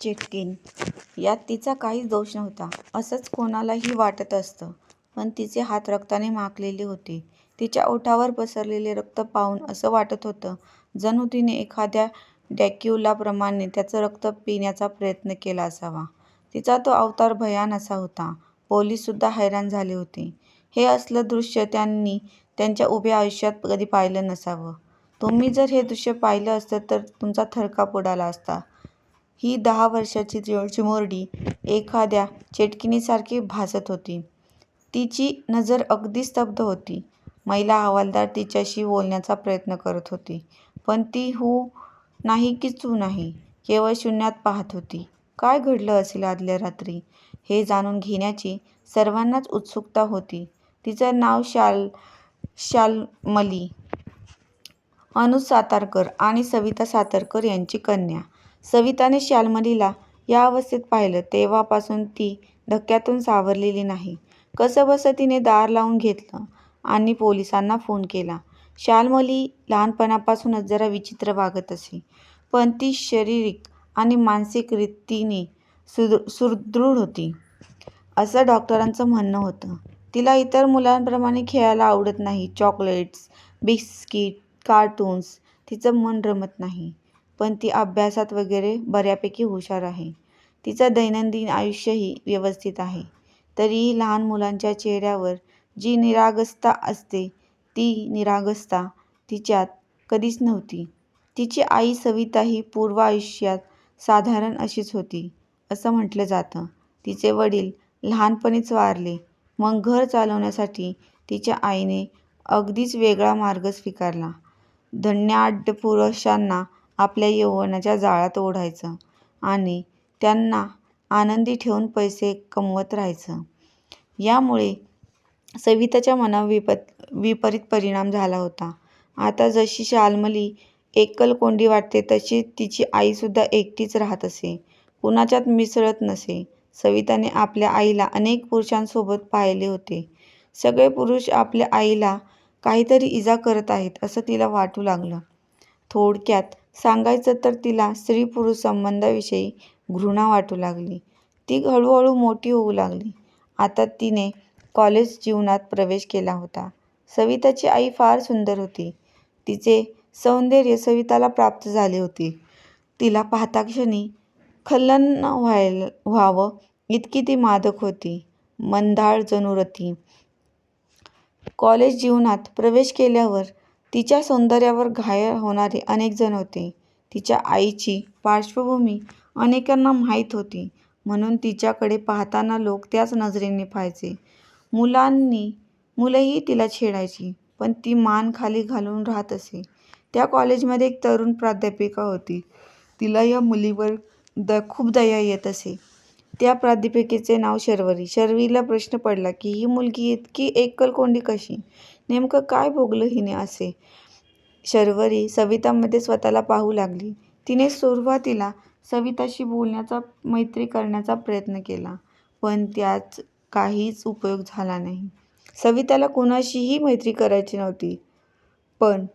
चिटकीन यात तिचा काहीच दोष नव्हता असंच कोणालाही वाटत असतं. पण तिचे हात रक्ताने माखलेले होते. तिच्या ओठावर पसरलेले रक्त पाहून असं वाटत होतं जणू तिने एखाद्या डॅक्युलाप्रमाणे त्याचं रक्त पिण्याचा प्रयत्न केला असावा. तिचा तो अवतार भयान असा होता. पोलीससुद्धा हैराण झाले होते. हे असलं दृश्य त्यांनी त्यांच्या उभ्या आयुष्यात कधी पाहिलं नसावं. तुम्ही जर हे दृश्य पाहिलं असतं तर तुमचा थरकाप उडाला असता. ही दहा वर्षाची चिमुरडी एखाद्या चेटकिणीसारखी भासत होती. तिची नजर अगदी स्तब्ध होती. महिला हवालदार तिच्याशी बोलण्याचा प्रयत्न करत होती. पण ती हूं नाही की चू नाही, केवळ शून्यात पाहत होती. काय घडलं असेल आदल्या रात्री, हे जाणून घेण्याची सर्वांनाच उत्सुकता होती. तिचं नाव शाल्मली. अनुज सातारकर आणि सविता सातारकर यांची कन्या. सविताने शालमलीला या अवस्थेत पाहिलं तेव्हापासून ती धक्क्यातून सावरलेली नाही. कसंबसं तिने दार लावून घेतलं आणि पोलिसांना फोन केला. शालमली लहानपणापासूनच जरा विचित्र वागत असे. पण ती शारीरिक आणि मानसिक रीतीने सुदृढ होती, असं डॉक्टरांचं म्हणणं होतं. तिला इतर मुलांप्रमाणे खेळायला आवडत नाही. चॉकलेट्स, बिस्किट, कार्टून्स तिचं मन रमत नाही. पण ती अभ्यासात वगैरे बऱ्यापैकी हुशार आहे. तिचं दैनंदिन आयुष्यही व्यवस्थित आहे. तरीही लहान मुलांच्या चेहऱ्यावर जी निरागसता असते ती निरागसता तिच्यात कधीच नव्हती. तिची आई सविता ही पूर्व आयुष्यात साधारण अशीच होती, असं म्हटलं जातं. तिचे वडील लहानपणीच वारले. मग घर चालवण्यासाठी तिच्या आईने अगदीच वेगळा मार्ग स्वीकारला. धन्याढ्य पुरुषांना आपल्या यौवनाच्या जाळ्यात ओढायचं आणि त्यांना आनंदी ठेवून पैसे कमवत राहायचं. यामुळे सविताच्या मनावर विपरीत परिणाम झाला होता. आता जशी शाल्मली एकलकोंडी वाटते तशी तिची आईसुद्धा एकटीच राहत असे. कुणाच्यात मिसळत नसे. सविताने आपल्या आईला अनेक पुरुषांसोबत पाहिले होते. सगळे पुरुष आपल्या आईला काहीतरी इजा करत आहेत असं तिला वाटू लागलं. थोडक्यात सांगायचं तर तिला स्त्री-पुरुष संबंधाविषयी घृणा वाटू लागली. ती हळूहळू मोठी होऊ लागली. आता तिने कॉलेज जीवनात प्रवेश केला होता. सविताची आई फार सुंदर होती. तिचे सौंदर्य सविताला प्राप्त झाले होते. तिला पाहताक्षणी संलग्न व्हावं इतकी ती मादक होती. मंदाळ जणू रती. कॉलेज जीवनात प्रवेश केल्यावर तिच्या सौंदर्यावर घायाळ होणारे अनेकजण होते. तिच्या आईची पार्श्वभूमी अनेकांना माहीत होती म्हणून तिच्याकडे पाहताना लोक त्याच नजरेने पाहायचे. मुलंही तिला छेडायची. पण ती मान खाली घालून राहत असे. त्या कॉलेजमध्ये एक तरुण प्राध्यापिका होती. तिला या मुलींवर खूप दया येत असे. त्या प्राध्यापिकेचे नाव शर्वरी. शर्वरीला प्रश्न पडला की ही मुलगी इतकी एकलकोंडी कशी? नेमकं काय भोगलं हिने असे? शर्वरी सवितामध्ये स्वतःला पाहू लागली. तिने सुरुवातीला सविताशी बोलण्याचा, मैत्री करण्याचा प्रयत्न केला. पण त्याचा काहीच उपयोग झाला नाही. सविताला कुणाशीही मैत्री करायची नव्हती. पण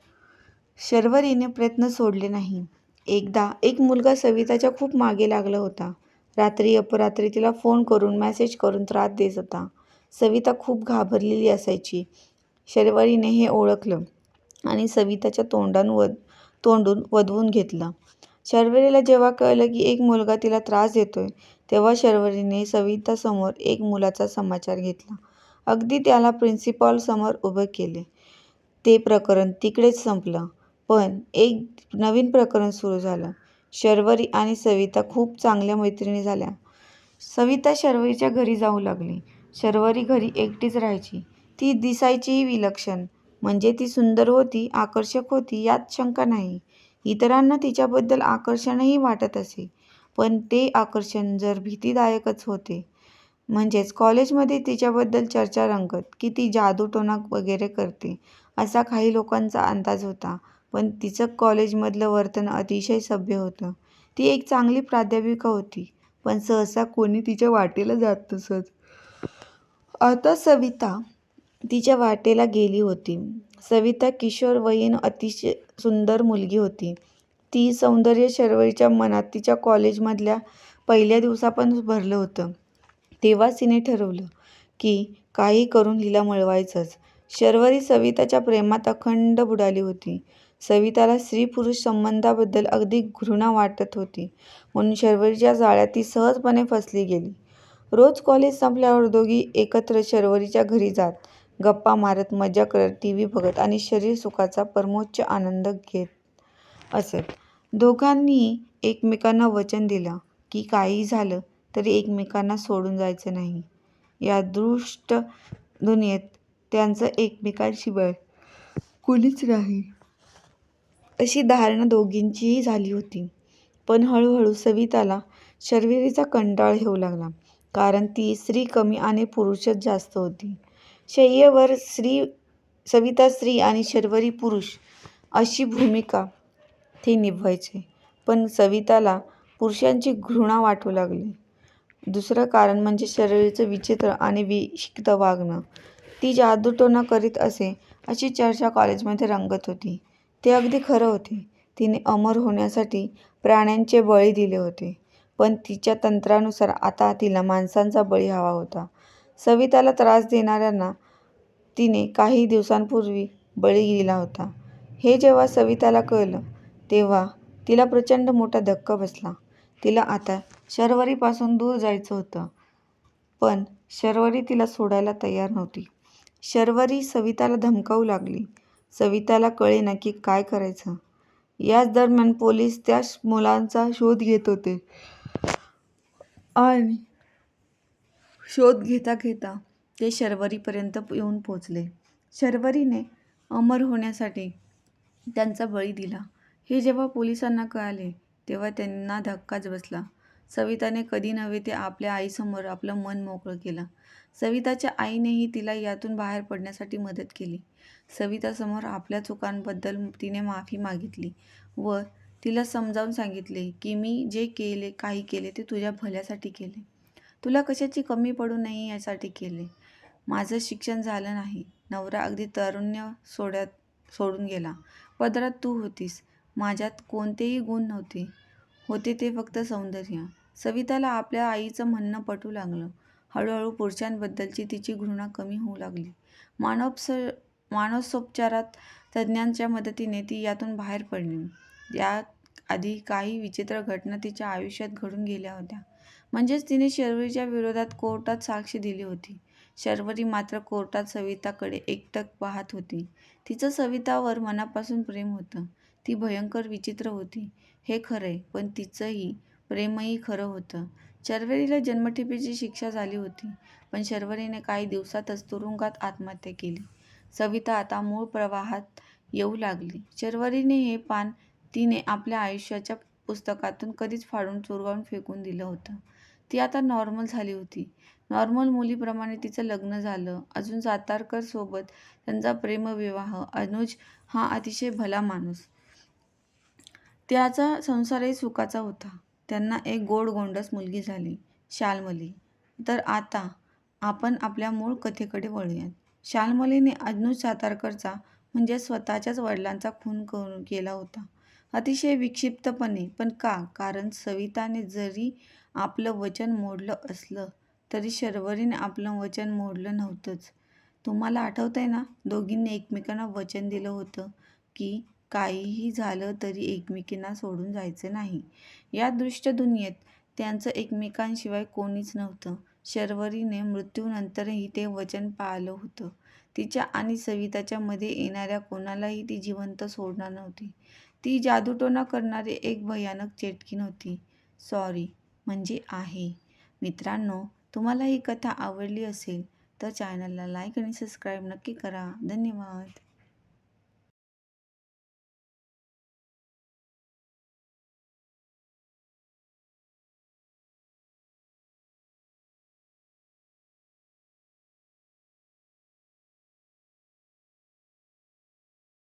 शर्वरीने प्रयत्न सोडले नाही. एकदा एक मुलगा सविताच्या खूप मागे लागला होता. रात्री अपरात्री तिला फोन करून, मॅसेज करून त्रास देत होता. सविता खूप घाबरलेली असायची. शर्वरीने हे ओळखलं आणि सविताच्या तोंडून वदवून घेतलं. शर्वरीला जेव्हा कळलं की एक मुलगा तिला त्रास देतोय तेव्हा शर्वरीने सवितासमोर एक मुलाचा समाचार घेतला. अगदी त्याला प्रिन्सिपॉलसमोर उभं केले ते प्रकरण तिकडेच संपलं. पण एक नवीन प्रकरण सुरू झालं. शर्वरी आणि सविता खूप चांगल्या मैत्रिणी झाल्या. सविता शर्वरीच्या घरी जाऊ लागली. शर्वरी घरी एकटीच राहायची. ती दिसायचीही विलक्षण. म्हणजे ती सुंदर होती, आकर्षक होती यात शंका नाही. इतरांना तिच्याबद्दल आकर्षणही वाटत असे. पण ते आकर्षण जर भीतीदायकच होते. म्हणजेच कॉलेजमध्ये तिच्याबद्दल चर्चा रंगत की ती जादूटोणा वगैरे करते असा काही लोकांचा अंदाज होता. पण तिचं कॉलेजमधलं वर्तन अतिशय सभ्य होतं. ती एक चांगली प्राध्यापिका होती. पण सहसा कोणी तिच्या वाटेला जात नसत. आता सविता तिच्या वाटेला गेली होती. सविता किशोरवयीन अतिशय सुंदर मुलगी होती. ती सौंदर्य शर्वरीच्या मनात तिच्या कॉलेजमधल्या पहिल्या दिवसापासून भरलं होतं. तेव्हाच तिने ठरवलं की काही करून हिला मिळवायचंच. शर्वरी सविताच्या प्रेमात अखंड बुडाली होती. सविताला स्त्री-पुरुष संबंधाबद्दल अगदी घृणा वाटत होती. म्हणून शर्वरीच्या जाळ्यात ती सहजपणे फसली गेली. रोज कॉलेज संपल्यावर दोघी एकत्र शर्वरीच्या घरी जात. गप्पा मारत, मजा करत, टी व्ही बघत आणि शरीरसुखाचा परमोच्च आनंद घेत असत. दोघांनी एकमेकांना वचन दिलं की काहीही झालं तरी एकमेकांना सोडून जायचं नाही. या दृष्ट दुनियेत त्यांचं एकमेकांशिवाय कुणीच नाही, अशी धारणा दोघींचीही झाली होती. पण हळूहळू सविताला शर्वरीचा कंटाळ येऊ लागला. कारण ती स्त्री कमी आणि पुरुषच जास्त होती. शय्येवर सविता स्त्री आणि शर्वरी पुरुष अशी भूमिका ती निभवायचे. पण सविताला पुरुषांची घृणा वाटू लागली. दुसरं कारण म्हणजे शर्वरीचं विचित्र आणि विशिक्त वागणं. ती जादूटोणा करीत असे अशी चर्चा कॉलेजमध्ये रंगत होती. ते अगदी खरं होते. तिने अमर होण्यासाठी प्राण्यांचे बळी दिले होते. पण तिच्या तंत्रानुसार आता तिला माणसांचा बळी हवा होता. सविताला त्रास देणाऱ्यांना तिने काही दिवसांपूर्वी बळी दिला होता. हे जेव्हा सविताला कळलं तेव्हा तिला प्रचंड मोठा धक्का बसला. तिला आता शर्वरीपासून दूर जायचं होतं. पण शर्वरी तिला सोडायला तयार नव्हती. शर्वरी सविताला धमकावू लागली. सविताला कळेना की काय करायचं. याच दरम्यान पोलीस त्या मुलांचा शोध घेत होते. आणि शोध घेता घेता ते शर्वरीपर्यंत येऊन पोचले शर्वरीने अमर होण्यासाठी त्यांचा बळी दिला हे जेव्हा पोलिसांना कळाले तेव्हा त्यांना धक्काच बसला. सविताने कधी नव्हे ते आपल्या आईसमोर आपलं मन मोकळं केलं. सविताच्या आईनेही तिला यातून बाहेर पडण्यासाठी मदत केली. सवितासमोर आपल्या चुकांबद्दल तिने माफी मागितली व तिला समजावून सांगितले की मी जे केले काही केले ते तुझ्या भल्यासाठी केले. तुला कशाची कमी पडू नये यासाठी केले. माझं शिक्षण झालं नाही. नवरा अगदी तारुण्य सोडून गेला. पदरात तू होतीस. माझ्यात कोणतेही गुण नव्हते. होते ते फक्त सौंदर्य. सविताला आपल्या आईचं म्हणणं पटू लागलं. हळूहळू पुरुषांबद्दलची तिची घृणा कमी होऊ लागली. मानव मानसोपचारात तज्ज्ञांच्या मदतीने ती यातून बाहेर पडली. या आधी काही विचित्र घटना तिच्या आयुष्यात घडून गेल्या होत्या. म्हणजेच तिने शर्वरीच्या विरोधात कोर्टात साक्ष दिली होती. शर्वरी मात्र कोर्टात सविताकडे एकटक पाहत होती. तिचं सवितावर मनापासून प्रेम होतं. ती भयंकर विचित्र होती हे खरंय पण तिचंही प्रेमही खरं होतं. शर्वरीला जन्मठेपेची शिक्षा झाली होती. पण शर्वरीने काही दिवसातच तुरुंगात आत्महत्या केली. सविता आता मूळ प्रवाहात येऊ लागली. शर्वरीने हे पान तिने आपल्या आयुष्याच्या पुस्तकातून कधीच फाडून चुरगावून फेकून दिलं होतं. ती आता नॉर्मल झाली होती. नॉर्मल मुलीप्रमाणे तिचं लग्न झालं. अजून सातारकर सोबत त्यांचा प्रेमविवाह. अनुज हा अतिशय भला माणूस. त्याचा संसारही सुखाचा होता. त्यांना एक गोड-गोंडस मुलगी झाली. शालमली तर आता आपण आपल्या मूळ कथेकडे वळूयात. शालमलीने अजनू सातारकरचा म्हणजे स्वतःच्याच वडिलांचा खून करून केला होता. अतिशय विक्षिप्तपणे. पण का? कारण सविताने जरी आपलं वचन मोडलं असलं तरी शर्वरीने आपलं वचन मोडलं नव्हतंच. तुम्हाला आठवतंय ना? दोघींनी एकमेकांना वचन दिलं होतं की काहीही झालं तरी एकमेकींना सोडून जायचं नाही. या दृष्ट दुनियेत त्यांचं एकमेकांशिवाय कोणीच नव्हतं. शर्वरीने मृत्यूनंतरही ते वचन पाळलं होतं. तिच्या आणि सविताच्या मध्ये येणाऱ्या कोणालाही ती जिवंत सोडणार नव्हती. ती जादूटोना करणारी एक भयानक चेटकीन होती. सॉरी म्हणजे आहे. मित्रांनो, तुम्हाला ही कथा आवडली असेल तर चॅनलला लाईक आणि सबस्क्राईब नक्की करा. धन्यवाद.